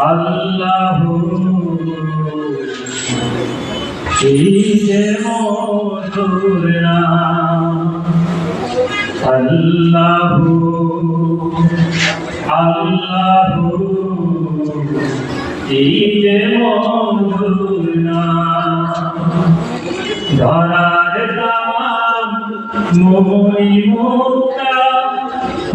আল্লাহু এই যে মধুর নাম। আল্লাহু আল্লাহু যে মধুর নাম। ধরার দাম মই মুক্তা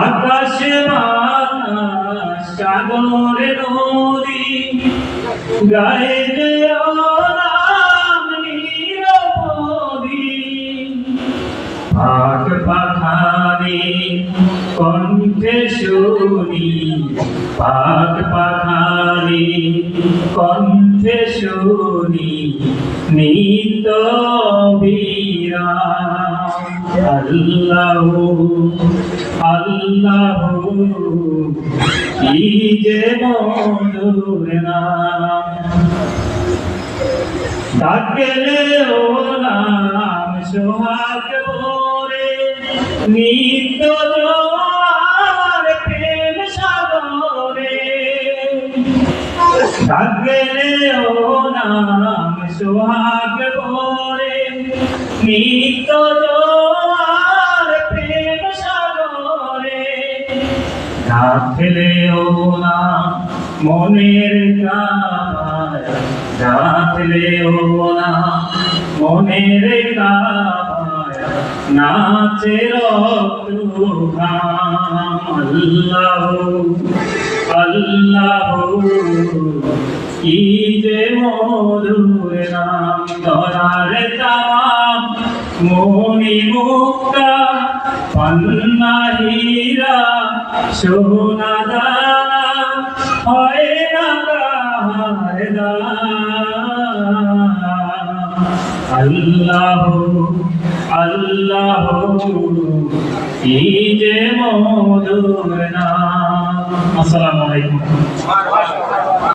আকাশে সাগর নদী গায়ে কণ্ঠে শুনি পাক পাখানে কণ্ঠে শুনি নিত আল্লাহ আল্লাহ কি যে মধুর নাম ডাকলে ও নাম সোহাগ ভোরে নিত্য জোয়ার প্রেম সাগরে ডাকলে ও নাম সোহাগ ভোরে নিত্য রাখলে ও না মনের কামায় রাখলে ও না মনের কামায় নাচে আল্লাহ আল্লাহ, কি যে মধুর নাম ধরার তাম মনি মুক্তা পন্না সোনা দানা হয় না আল্লাহ আল্লাহ এই যে মধুর নাম। আসসালামু আলাইকুম।